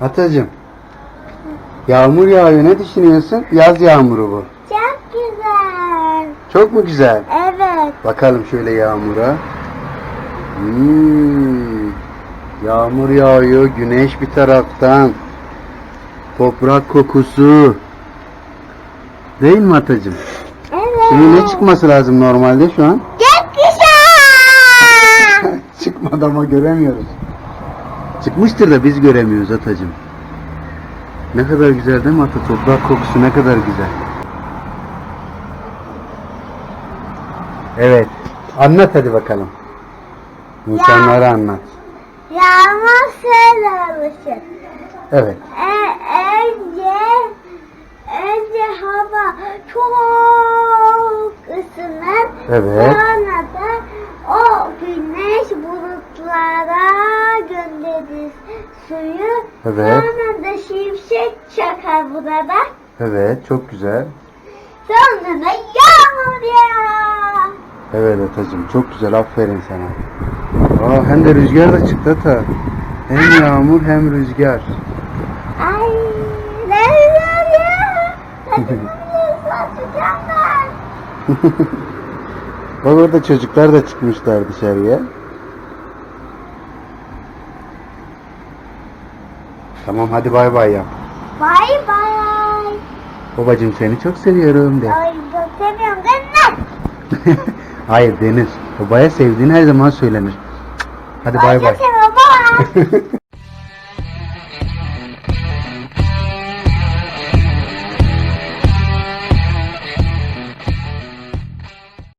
Atacığım. Yağmur yağıyor. Ne düşünüyorsun? Yaz yağmuru bu. Çok güzel. Çok mu güzel? Evet. Bakalım şöyle yağmura. Hmm. Yağmur yağıyor. Güneş bir taraftan. Toprak kokusu. Değil mi atacığım? Evet. Şimdi ne çıkması lazım normalde şu an? Gel güzel. Çıkmadı ama göremiyoruz. Çıkmıştır da biz göremiyoruz Atacığım. Ne kadar güzel değil mi Ata? Toprak kokusu ne kadar güzel. Evet. Anlat hadi bakalım. İnsanlara anlat. Yağmur şöyle oluşur. Evet. E, önce önce hava çok ısınır. Evet. Sonra da o güneş bulutlara suyu. Evet. Sonra da şimşek çakar burada. Evet. Çok güzel. Sonra da yağmur yağar. Evet Atacığım. Çok güzel. Aferin sana. Aa, hem de rüzgar da çıktı Ata. Hem yağmur hem rüzgar. Ay ne güzel ya. Bak orada çocuklar da çıkmışlar dışarıya. Tamam hadi bay bay yap. Bay bay. Babacığım seni çok seviyorum de. Ay çok seviyorum mi? Hayır denir. Babaya sevdiğin her zaman söylenir. Hadi bay Ay bay. çok seviyorum.